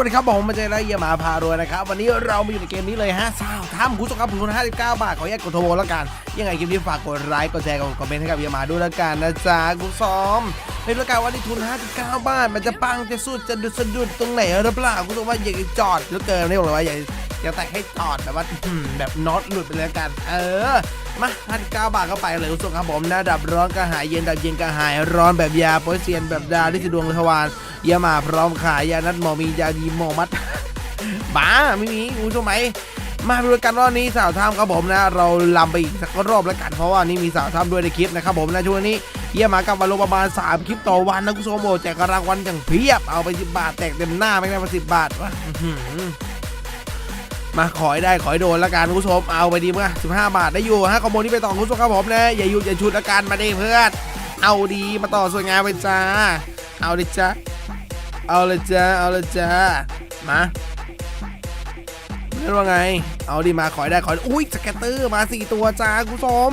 สวัสดีครับผมมาเจอแล้วเยี่ยมหมาพารวยนะครับ วันนี้เรามาอยู่ในเกมนี้เลยฮะสาวทำคุณผู้ชมครับผม59บาท ขอแยกกดโทรแล้วกัน ยังไงคลิปนี้ฝากกดไลค์กดแชร์กดคอมเมนต์ให้กับเยี่ยมาด้วยแล้วกันนะจ๊ะคุณผู้ชมในรายการวันนี้ทุน 59 บาท มันจะปังจะสุดจะดุดสะดุดตรงไหนหรือเปล่าคุณผู้ชมว่าอยากจอดเหลือเกินนี่บอกเลยว่าอยากอยากแต่ให้จอดแบบว่าแบบน็อตหลุดไปเลยกัน เออมา59บาทเข้าไปเลยคุณผู้ชมครับผมนะดับร้อนกระหายเย็นดับเย็นกระหายร้อนแบบยาโปรเซียนแบบดาวที่ดวงทวาร ยี่ยมหมาพร้อมขายยานัดหมอมียาดีหมอมัดบ้าไม่มีคุณผู้ชมไหมมาดูกันรอบนี้สาวท่ามครับผมนะ เราลำไปอีกสักรอบแล้วกันเพราะว่านี่มีสาวท่ามด้วยในคลิปนะครับผมนะช่วงนี้เยี่ยมากับวันลงประมาณ 3 คลิปต่อวันนะคุณผู้ชมโอ้แจกรางวัลอย่างเพียบเอาไป10บาทแตกเต็มหน้าไม่ได้มา10บาทวะมาขอให้ได้ขอให้โดนละกันคุณผู้ชมเอาไปดีมั้ย15บาทได้อยู่ฮะคอมโบนี้ไปต่อคุณผู้ชมครับผมนะอย่าหยุดอย่าชุดละกันมาดิเพื่อนเอาดีมาต่อสวยงามไปจ้า เอาเลยจ้าเอาเลยจ้าเอาเลยจ้ามาเรียกว่าไง เอาดีมาขอยได้ขอยอุ้ยสแกตเตอร์มาสี่ตัวจ้าคุณผู้ชม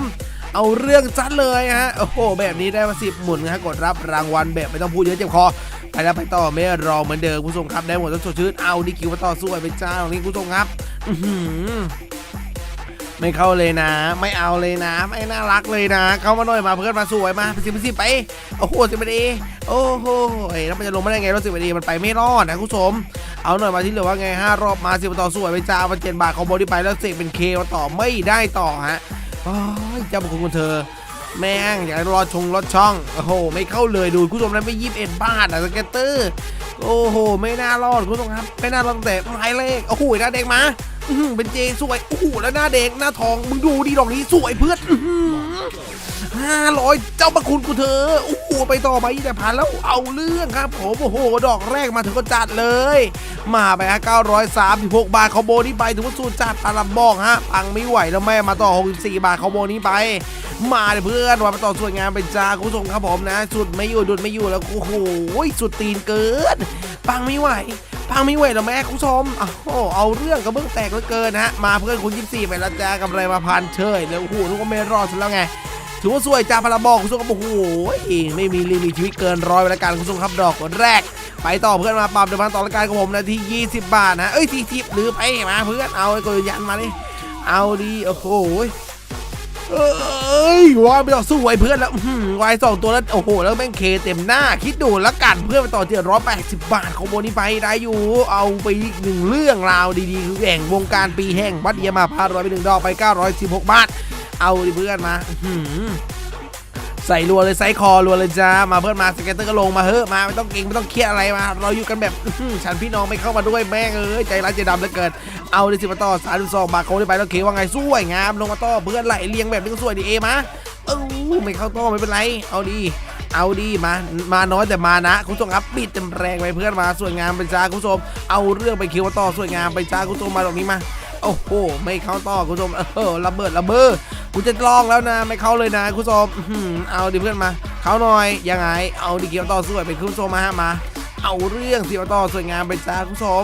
เอาเรื่องจัดเลยฮะ โอ้โห แบบนี้ได้มาสิบหมุนนะฮะกดรับรางวัลแบบไม่ต้องพูดเยอะเจ็บคอ ไปแล้วไปต่อไม่รอเหมือนเดิมคุณผู้ชมครับ ได้หมดทั้งสดชื่น เอาดีคิวมาต่อสู้ไปจ้าตรงนี้คุณผู้ชมครับ อื ไม่เข้าเลยนะ ไม่เอาเลยนะ ไม่น่ารักเลยนะ เข้ามาหน่อยมาเพื่อนมาสวยมาไปสิไปสิไปโอ้โหสิบนาทีโอ้โหแล้วมันจะลงมาได้ไงรถสิบนาทีมันไปไม่รอดนะคุณผู้ชมเอาหน่อยมาที่เหลือว่าไงห้ารอบมาสิบต่อสวยไปจ้ามันเจ็ดบาทของบอดี้ไปแล้วเสกเป็นเคมาต่อไม่ได้ต่อฮะโอ้ยเจ้าบุคคลเธอแม่งอยากรอชงรถช่อง โอ้โห ไม่เข้าเลยดูคุณผู้ชมนั้นไม่ยี่สิบเอ็ดบาทอะสเก็ตเตอร์ โอ้โห ไม่น่ารอดคุณผู้ชมครับ ไม่น่ารอดตั้งแต่หมายเลข โอ้โหหน้าเด็กมา เป็นเจสวยโอ้โหแล้วหน้าเด็กหน้าทองมึงดูดีดอกนี้สวยเพื่อนอื้อหือห้าร้อยเจ้าประคุณกูเธอโอ้โหไปต่อไปยี่แต่พันแล้วเอาเรื่องครับผมโอ้โห ดอกแรกมาถึงก็จัดเลย มาไปฮะ936บหกบาทคอมโบนี้ไปถือว่าสูตรจัดตาลำบอกฮะปังไม่ไหวแล้วแม่มาต่อ64บสี่บาทคอมโบนี้ไป มาเลยเพื่อนว่ามาต่อสวยงามเป็นจ้าคุณผู้ชมครับผมนะ สุดไม่อยู่ดุดไม่อยู่แล้วโอ้โหสุดตีนเกินปังไม่ไหว พังไม่ไหวแล้วแม่คุณผู้ชมโอ้โหเอาเรื่องกระเบื้องแตกเหลือเกินนะฮะมาเพื่อนคุณ24ไปแล้วจ้ากำไรมาพันเชยแล้วโอ้โหทุกคนไม่รอดซะแล้วไงถือว่าสวยจ้าพลาบอกคุณผู้ชมครับโอ้โหไม่มีลิมิตชีวิตเกินร้อยไปแล้วกันคุณผู้ชมครับดอกแรก ไปต่อเพื่อนมาปรับเดี๋ยวพันต่อรายการของผมนะที่ 20 บาทนะเอ้ย40หรือไปมาเพื่อนเอาไอ้กดยันมาดิเอาดีโอ้โห เอ้ยวายไปต่อสู้ไว้เพื่อนแล้ววายสองตัวแล้วโอ้โหแล้วแม่งเคเต็มหน้า คิดดูแล้วกันเพื่อนไปต่อที่ร้อยแปดสิบบาทของโบนี้ไปได้อยู่เอาไปอีกหนึ่งเรื่องราวดีๆคือแห่งวงการปีแห่งวัดเยยมาพาร้อยไปหนึ่งดอกไปเก้าร้อยสิบหกบาทเอาดิเพื่อนมาอื ใส่รัวเลยไซส์คอรัวเลยจ้ามาเพื่อนมาสเก็ตเตอร์ก็ลงมาเฮ้อมาไม่ต้องเก่งไม่ต้องเครียดอะไรมา เราอยู่กันแบบฉันพี่น้องไม่เข้ามาด้วยแม่งเอ้ยใจร้ายใจดำเหลือเกินเอาดิสิมาต่อสามสิบสองบาทเขาได้ไปแล้วเคว่าไงสวยงามลงมาต่อเพื่อนไหลเรียงแบบนี้ก็สวยดีเอมาเออไม่เข้าต่อไม่เป็นไร เอาดีเอาดีมา มาน้อยแต่มานะ คุณผู้ชมครับปิดเต็มแรงไปเพื่อนมาสวยงามไปจ้าคุณผู้ชมเอาเรื่องไปคิวมาต่อสวยงามไปจ้าคุณผู้ชมมาตรงนี้มา โอ้โหไม่เข้าต่อคุณผู้ชมเออระเบิดระเบ้อกูจะลองแล้วนะ ไม่เข้าเลยนะคุณผู้ชมเอาดิเพื่อนมา เข้าหน่อยยังไง เอาดิเกียวต่อสวยเป็นคุณผู้ชมมาฮะมา เอาเรื่องสิมาต่อสวยงามไปจ้าคุณผู้ชม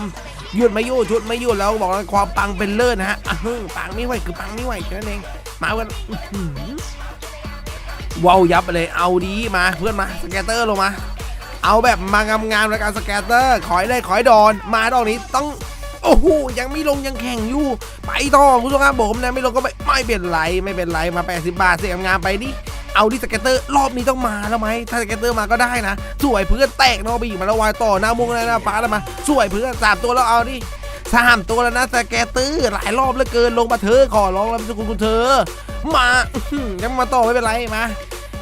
หยุดไม่หยุดชุดไม่หยุดแล้วบอกเลยความปังเป็นเลิศนะฮะปังไม่ไหวคือปังไม่ไหวแค่นั้นเองมากันอื้อหือว้าวยับไปเลยเอาดีมาเพื่อนมาสแกตเตอร์ลงมา เอาแบบมางามๆแล้วการสแกตเตอร์ขอยได้ขอยดอน มาดอกนี้ต้อง โอ้โหยังไม่ลงยังแข่งอยู่ ไปต่อคุณผู้ชมครับผมนะไม่ลงก็ไม่ไม่เป็นไรไม่เป็นไรมา80บาทเสียงงามไปดิเอาดิสเก็ตเตอร์รอบนี้ต้องมาแล้วไหมถ้าสเก็ตเตอร์มาก็ได้นะ สวยเพื่อนแตกเนอกไปอีกมาแล้ววายต่อหน้ามุงหน้าฟ้าแล้วมา สวยเพื่อนสามตัวแล้วเอาดิสามตัวแล้วนะสเก็ตเตอร์หลายรอบเหลือเกินลงมาเธอขอร้องแล้วคุณคุณเธอ มายังมาต่อไม่เป็นไรมา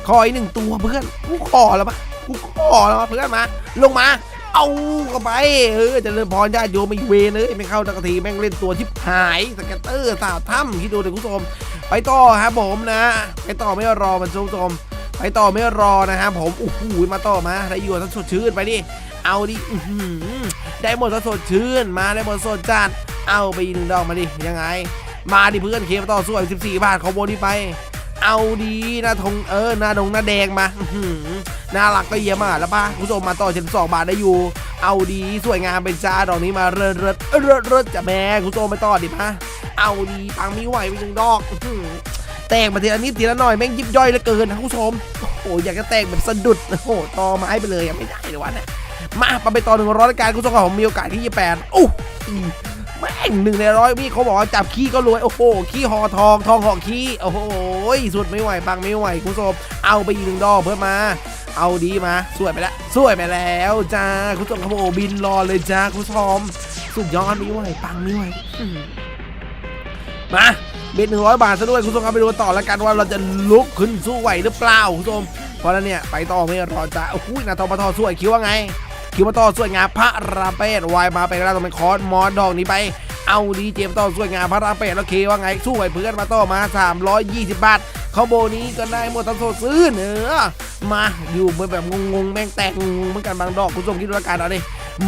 ขออีกหนึ่งตัวเพื่อนกูขอแล้วปะกูขอแล้วปะเพื่อนมา ลงมา เอาเข้าไปเออจะเริ่มพรญาติโยมไม่เวเลยไม่เข้าตะกทีแม่งเล่นตัวชิบหายสแกตเตอร์สาวถ้ำคิดดูเลยคุณผู้ชมไปต่อครับผมนะ ไปต่อไม่รอมันคุณผู้ชมไปต่อไม่รอนะครับผมโอ้โหมาต่อมาได้อยู่ทั้งสดชื่นไปดิเอาดิได้หมดทั้งสดชื่นมาได้หมดสดจัดเอาไปอีกหนึ่งดอกมาดิยังไง มาดิเพื่อนเคมต่อสู้14 บาทของโบนี่ไป เอาดีหน้าทงเออหน้าดงหน้าแดงมาอื้อหือน่ารักก็เยี่ยมมากแล้วป่ะคุณผู้ชมมาต่อ72บาทได้อยู่ เอาดีสวยงามเป็นจ้าดอกนี้มาเริ่ดเริ่ดเริดเริดจะแม่คุณผู้ชมไปต่อดิพะเอาดีปังม่ไหวไปหนึ่งดอกแตกมาทีละนิดทีละหน่อยแม่งยิบย่อยเหลือเกินนะคุณผู้ชมโอ้โหอยากจะแตกแบบสะดุดโอ้โหต่อไม้ไปเลยอะไม่ได้เลยวะเนี่ยมาไปต่อหนึ่งร้อยการคุณผู้ชมครับผมมีโอกาสที่28อู้ แม่งหนึ่งในร้อยพี่เขาบอกว่าจับขี้ก็รวย โอ้โห ขี้ห่อทอง ทองห่อขี้ โอ้โห สุดไม่ไหวปังไม่ไหวคุณผู้ชมเอาไปอีกหนึ่งดอกเพิ่มมา เอาดีมา สวยไปแล้ว สวยไปแล้วจ้า คุณผู้ชมครับโอ้บินรอเลยจ้า คุณผู้ชมสุดยอดไม่ไหวปังไม่ไหวมาเบ็ดหนึ่งร้อยบาทซะด้วยคุณผู้ชมครับไปดูต่อแล้วกันว่าเราจะลุกขึ้นสู้ไหวหรือเปล่าคุณผู้ชมเพราะนั้นเนี่ยไปต่อไม่รอจ้าโอ้โหนาทองมาทอสวยคิดว่าไง คิวมาต่อสวยงามพระราเปดวายมาไปกระดาต้องเป็นคอร์สมอสดอกนี้ไปเอาดีเจมต่อสวยงามพระราเปดแล้วเคว่าไงสู้ไหวเพื่อนมาต่อมา 320 บาทเขาโบนี้ก็ได้หมดทั้งโซซื้อเนือมาอยู่แบบงงๆแม่งแตกงงเหมือนกันบางดอกคุณผู้ชมคิดดูแล้วกันเอาดิ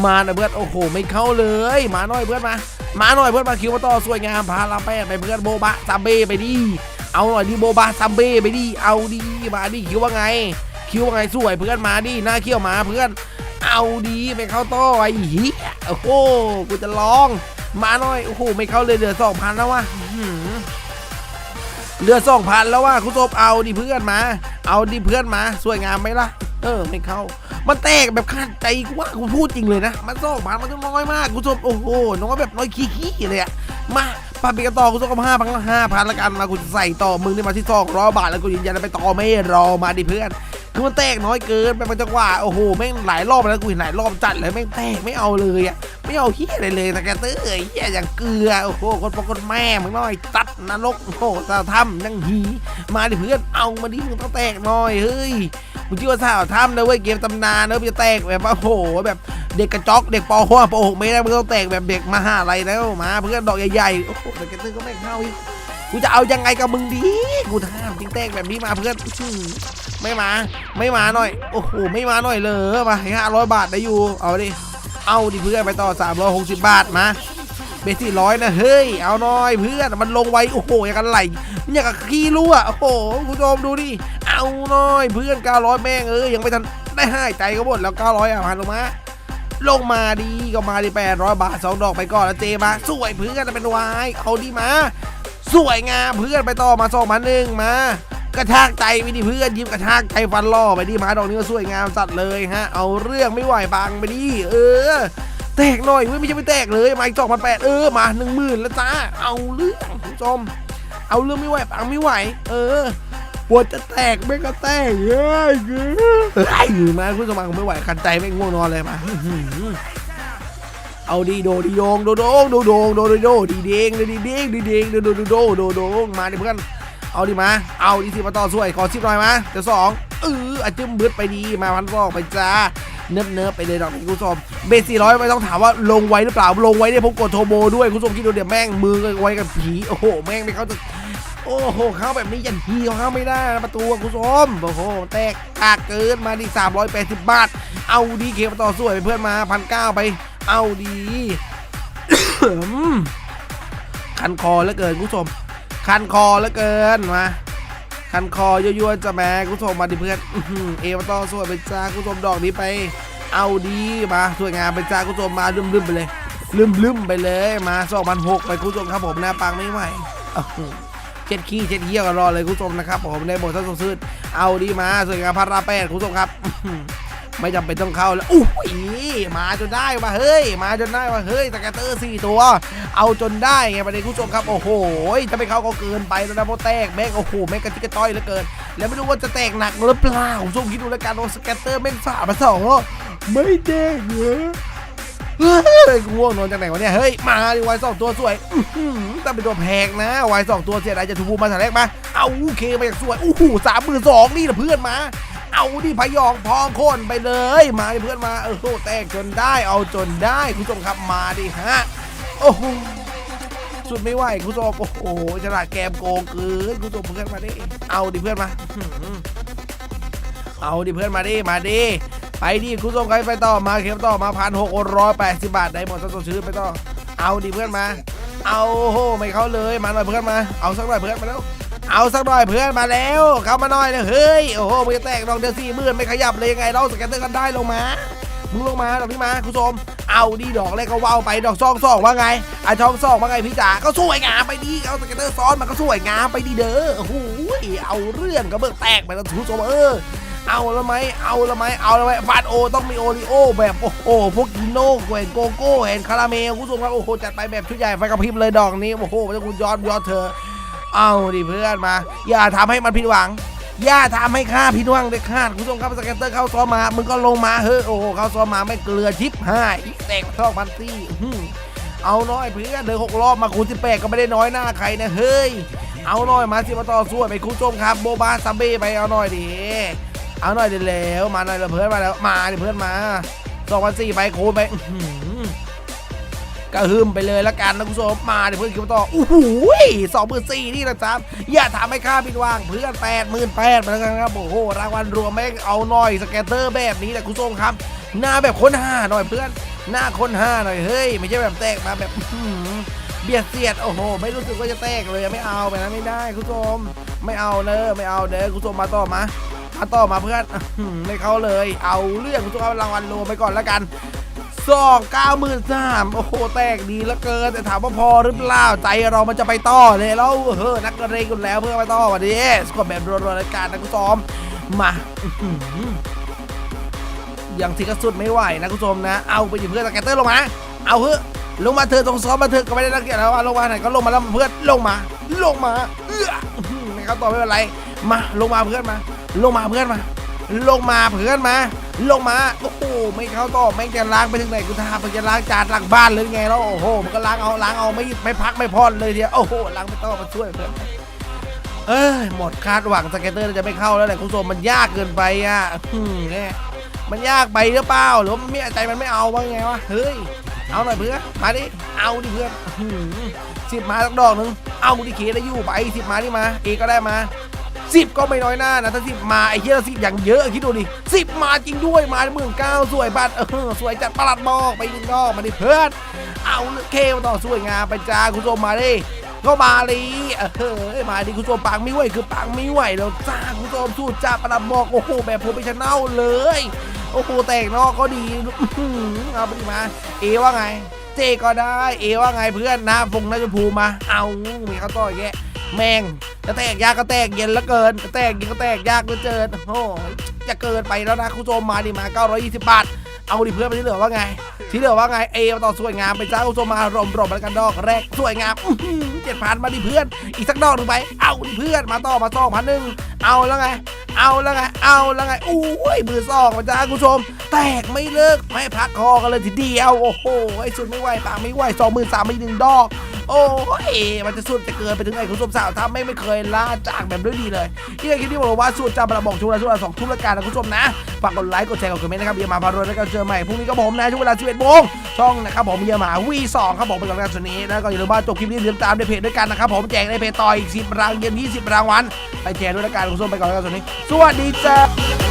มาหน่อยเพื่อนโอ้โห ไม่เข้าเลย มาหน่อยเพื่อนมามาหน่อยเพื่อนมาคิวมาต่อสวยงามพาราเปดไปเพื่อนโบบะซัมเบ้ไปดิเอาหน่อยดิโบบะซัมเบ้ไปดิเอาดีมาดิคิวว่าไง คิวว่าไงสวยเพื่อนมาดิหน้าเขี้ยวมาเพื่อน เอาดีไปเข้าต่อไอ้เหี้ยโอ้โหกูจะลอง มาหน่อยโอ้โหไม่เข้าเลยเหลือสองพันแล้ววะอื้อหือเหลือสองพันแล้วว่ะคุณโซบเอาดิเพื่อนมา เอาดิเพื่อนมาสวยงามไหมล่ะ เออไม่เข้า มันแตกแบบขาดใจกูว่ากูพูดจริงเลยนะ มันสองพันมันก็น้อยมากคุณโซบโอ้โหน้อยแบบน้อยขี้ๆเลยอะมาปาปีกต่อคุณโซบกับห้าพันห้าพันละกันมากูจะใส่ต่อมึงนี่มาที่สองร้อยบาทแล้วกูยืนยันไปต่อไม่รอมาดิเพื่อน คือมันแตกน้อยเกินไปเป็นจังหวะโอ้โหแม่งหลายรอบแล้วกูเห็นหลายรอบจัดเลยแม่งแตกไม่เอาเลยอะไม่เอาเฮียอะไรเลยแต่แกเตอร์เฮียอย่างเกลือโอ้โหคนปกคนแม่มึงน้อยตัดนรกโอ้โหสาวถ้ำนั่งหีมาดิเพื่อนเอามาดิมึงต้องแตกหน่อยเฮ้ยมึงคิดว่าสาวถ้ำนะเว้ยเกมตำนานเนอะมึงจะแตกแบบว่าโอ้โหแบบเด็กกระจอกเด็กป .6 ป .6 ไม่ได้มึงต้องแตกแบบเด็กมหาลัยแล้วมา เพื่อนดอกใหญ่ๆโอ้โหแต่แกเตอร์ก็ไม่เข้าอีกกูจะเอายังไงกับมึงดี กูถามจริงแตกแบบนี้มาเพื่อนอื้อหือ ไม่มา ไม่มาหน่อย โอ้โห ไม่มาหน่อยเลยมาห้าร้อยบาทได้อยู่ เอาดิ เอาดิเพื่อนไปต่อ 360 บาทมาเบสสี่ร้อยนะ เฮ้ย เอาหน่อยเพื่อน มันลงไว โอ้โห อย่างกันไหลอย่างกับขี้รั่ว โอ้โห คุณผู้ชมดูดิ เอาหน่อยเพื่อน 900 แม่งเอ้ย ยังไม่ทันได้ให้ใจก็หมดแล้ว 900อะพันลงมา ลงมาดีก็มาดิ800บาท2ดอกไปก่อนแล้วเจมาสวยเพื่อนจะเป็นวาย เอาดิมา สวยงามเพื่อนไปต่อมาสองพันหนึ่งมา กระชากใจไปดิเพื่อนยิ้มกระชากใจฟันล่อไปดิมาดอกนี้ก็สวยงามจัดเลยฮะ เอาเรื่องไม่ไหวบังไปดิเออ แตกหน่อยเว้ยไม่ใช่ไม่แตกเลยมาอีกสองพันแปดเออมาหนึ่งหมื่นแล้วจ้าเอาเรื่องคุณผู้ชมเอาเรื่องไม่ไหวปังไม่ไหว เออปวดจะแตกไม่ก็แตกเฮ้ยเฮ้มาคุณผู้ชมมาไม่ไหวคันใจไม่ง่วงนอนเลยมาเอาดีโดดีโดงโดโดงโดโดงโดโดโดดีเด้งดีเด้งดีเด้งโดโดโดโดโดโดงมาดิเพื่อน เอาดิมา เอาดิสิมาต่อสวย ขอชิปหน่อยมาเดี๋ยวสองเอออาจิ้มบึดไปดีมาพันฟอกไปจ้าเนิบเนิบไปเลยดอกคุณผู้ชมเบสสี่ร้อยไม่ต้องถามว่าลงไว้หรือเปล่าลงไว้เนี่ยผมกดโทโบด้วยคุณผู้ชมคิดดูเดี๋ยวแม่งมือก็ไว้กับผีโอ้โหแม่งไม่เขาจะโอ้โหเข้าแบบนี้ยันพีเขาเข้าไม่ได้ประตูคุณผู้ชมโอ้โหแตกกากเกินมาดิสามร้อยแปดสิบบาท เอาดีเคมาต่อสวยไปเพื่อนมาพันเก้าไป เอาดีคันคอแล้วเกินคุณผู้ชม คันคอแล้วเกินมาคันคอยั่วๆจะแม่คุณผู้ชมมาดิเพื่อนเอวต่อสวยไปจ้าคุณผู้ชมดอกนี้ไป เอาดีมาสวยงามไปจ้าคุณผู้ชมมาลืมๆไปเลยลืมๆไปเลยมาสองพันหกไปคุณผู้ชมครับผมหน้าปังไม่ไหวเช็ดขี้เช็ดเหี้ยกันรอเลยคุณผู้ชมนะครับผมในโบสถ์สุดเอาดีมาสวยงามพาราแปดคุณผู้ชมครับ ไม่จำเป็นต้องเข้าแล้วอุ้ยมาจนได้ว่ะเฮ้ย มาจนได้ว่ะเฮ้ยสแกตเตอร์สี่ตัว เอาจนได้ไงประเด็นคุณผู้ชมครับโอ้โหถ้าไม่เข้าก็เกินไปแล้วนะเพราะแตกแม่งโอ้โหแม่งกระจิกกระจ้อยเหลือเกิน แล้วไม่รู้ว่าจะแตกหนักหรือเปล่าผู้ชมคิดดูแล้วกันว่าสแกตเตอร์แม่งสามาสองรอบไม่แตกเหรอเฮ้ยกูง่วงนอนจากไหนวะเนี่ยเฮ้ยมาดิวายสองตัวสวยอื้อหือแต่เป็นตัวแพงนะวายสองตัวเสียดายจะถูกมาถ่ายแรกมาเอาโอเคมาจากสวยโอ้โหสามหมื่นสองนี่นะเพื่อนมา เอาดิพยองพองโคนไปเลย มาดิเพื่อนมาเออโหแตกจนได้เอาจนได้คุณผู้ชมครับมาดิฮะโอ้โหสุดไม่ไหวคุณผู้ชมโอ้โหฉลาดแกมโกงเกินคุณผู้ชมเพื่อนมาดิเอาดิเพื่อนมาอื้ออเอาดิเพื่อนมาดิมาดิไปดิคุณผู้ชมใครไปต่อมาเข็มต่อมาพันหกร้อยแปดสิบบาทได้หมดทั้งตัวชื้อไปต่อเอาดิเพื่อนมา เอาโหไม่เข้าเลยมาหน่อยเพื่อนมา เอาสักหน่อยเพื่อนมาแล้ว เอาสักหน่อยเพื่อนมาแล้วเข้ามาหน่อยเลยเฮ้ยโอ้โหมึงจะแตกดอกเดียวสี่หมื่นไม่ขยับเลยยังไงเราสแกนเตอร์กันได้ลงมามึงลงมาดอกนี้มาคุณผู้ชมเอาดีดอกแรกก็ว่าวไปดอกซองสองว่าไงไอะช่องสองว่าไงพี่จ๋าก็สวยงามไปดีเอาสแกนเตอร์ซ้อนมันก็สวยงามไปดีเด้อโอ้โหเอาเรื่องก็เบิกแตกไปแล้วคุณผู้ชมเออเอาแล้วไหมเอาแล้วไหมเอาแล้วไหมฟาดโอต้องมีโอริโอแบบโอ้โหพวกกินโน่แหวนโกโก้เห็นคาราเมลคุณผู้ชมครับโอ้โหจัดไปแบบชุดใหญ่ไฟกระพริบเลยดอกนี้โอ้โหพระเจ้าคุณยอดยอดเธอ เอาดิเพื่อนมา อย่าทำให้มันผิดหวัง อย่าทำให้ข้าผิดหวังเด็ดขาดคุณผู้ชมครับสแกนเตอร์เข้าซ้อมมา มึงก็ลงมาเฮ้ยโอ้โหเข้าซ้อมมาไม่เกลือชิปห้าอีแตกท่อพันตี้เอาน้อยเพื่อนเดินหกรอบมาคูณสิบแปดก็ไม่ได้น้อยหน้าใครนะเฮ้ยเอาหน่อยมาสิมาต่อสู้ไปคุณผู้ชมครับโบบาซัมเบ้ไปเอาหน่อยดิเอาหน่อยเดี๋ยวแล้วมาหน่อยเดี๋ยวเพื่อนมาแล้วมาดิเพื่อนมาสองพันสี่ไปคูณไปอื กระหึ่มไปเลยละกันนะคุณผู้ชมมาเดี๋ยวเพื่อนคิวต่อโอ้โหสองหมื่นสี่นี่นะจ๊ะอย่าทำให้ค่าบินว่างเพื่อนแปดหมื่นแปดไปแล้วกันครับโอ้โหรางวัลรวมไม่เอาหน่อยสแกเตอร์แบบนี้แหละคุณผู้ชมครับหน้าแบบค้นห้าหน่อยเพื่อน หน้าค้นห้าหน่อยเฮ้ย ไม่ใช่แบบแตกมาแบบเบียดเสียดโอ้โห ไม่รู้สึกว่าจะแตกเลยไม่เอาไปนะไม่ได้คุณผู้ชมไม่เอาเนอะไม่เอาเด้อคุณผู้ชมมาต่อมามาต่อมาเพื่อนไม่เข้าเลย เอาเรื่องคุณผู้ชมรางวัลรวมไปก่อนละกัน สองเก้าหมื่นสามโอ้โห แตกดีเหลือเกิน แต่ถามว่าพอหรือเปล่า ใจเรามันจะไปต่อเลยแล้วเฮ้อนักเรงกันแล้วเพื่อไปต่อวันนี้สกอตแบบรัวๆรายการนะคุณผู้ชมมาอย่างที่กระสุดไม่ไหวนะคุณผู้ชมนะ เอาไปดิเพื่อนสแกตเตอร์ลงมา เอาเฮ้ลงมาเธอตรงซ้อมมาเธอก็ไม่ได้นักเกียรติแล้วว่าลงมาไหนก็ลงมาแล้วเพื่อนลงมา ลงมา เอื้ออื้อหือไม่เขาต่อไม่เป็นไร มาลงมาเพื่อนมา ลงมาเพื่อนมา ลงมาเพื่อนมา ลงมา โอ้โห ไม่เข้าต่อไม่จะล้างไปถึงไหนกูทามันจะล้างจานล้างบ้านเลยไงแล้ว โอ้โห มันก็ล้างเอา ล้างเอา ไม่ไม่พักไม่พอนเลยเดียว โอ้โห ล้างไม่ต้องมาช่วยเพื่อนเอ้ย หมดคาดหวังสเก็ตเตอร์จะไม่เข้าแล้วแหละคุณผู้ชมมันยากเกินไปอะอืมเนี่ยมันยากไปหรือเปล่า หรือว่ามันไม่ใจมันไม่เอาว่าไงวะ เฮ้ย เอาหน่อยเพื่อน มาดิ เอาดิเพื่อนสิบมาสักดอกหนึ่ง เอาดิเคได้อยู่ไปสิบมาที่มา เอก็ได้มา สิบก็ไม่น้อยหน้านะถ้าสิบมาไอ้เหี้ยสิบอย่างเยอะคิดดูดิสิบมาจริงด้วยมาหมื่นเก้าสวยบัตรเออสวยจัดประหลัดบอกไปหนึ่งดอมาดิเพื่อนเอาเคมาต่อสวยงามไปจ้าคุณผู้ชมมาดิก็มาลีเออมาดิคุณผู้ชมปังไม่ไหวคือปังไม่ไหวแล้วจ้าคุณผู้ชมสู้จ้าประหลัดบอกโอ้โหแบบโปรเฟชชั่นแนลเลย โอ้โหแตกนอกก็ดีเอาไปดิมา เอว่าไง เจก็ได้ เอว่าไงเพื่อนนะฟงนาจภูมา เอามีข้าต้อยแก แม่งจะแตกยากก็แตกเย็นแล้วเกินจะแตกเย็นก็แตกยากเหลือเกินโอ้ยจะเกินไปแล้วนะคุณผู้ชมมาดิมา 920 บาท เอาดิเพื่อนไปที่เหลือว่าไง ที่เหลือว่าไงเอมาต่อสวยงามไปจ้าคุณผู้ชมมารมรมแล้วกันดอกแรกสวยงามเจ็ดพันมาดิเพื่อน อีกสักดอกหนึ่งไป เอาดิเพื่อนมาต่อมาสองพันหนึ่งเอาแล้วไง เอาแล้วไง เอาแล้วไงอุ้ยมือสองมาจ้าคุณผู้ชม แตกไม่เลิกไม่พักคอกันเลยทีเดียว โอ้โหไอ้สุดไม่ไหวปากไม่ไหวสองหมื่นสามไม่หนึ่งดอก โอ้ยมันจะสุดจะเกินไปถึงไหนคุณผู้ชมสาวทำไม่ไม่เคยล่าจากแบบด้วยดีเลยที่ในคลิปนี้บอกว่าสูตรจำประบอกช่วงละช่วงละสองทุ่มละกันนะคุณผู้ชมนะฝากกดไลค์กดแชร์กดคอมเมนต์นะครับเยี่ยมมาพารวยแล้วก็เจอใหม่พรุ่งนี้ก็ผมนะช่วงเวลา11โมงช่องนะครับผมเยี่ยมมา V2 ครับผมเป็นกำลังใจส่วนนี้แล้วก็อย่าลืมว่าจบคลิปนี้อย่าลืมตามในเพจด้วยกันนะครับผมแจกในเพจต่ออีก10รางเย็น20 รางวัลไปแชร์ด้วยละกันคุณผู้ชมไปก่อนแล้วกันส่วนนี้สวัสดีจ้า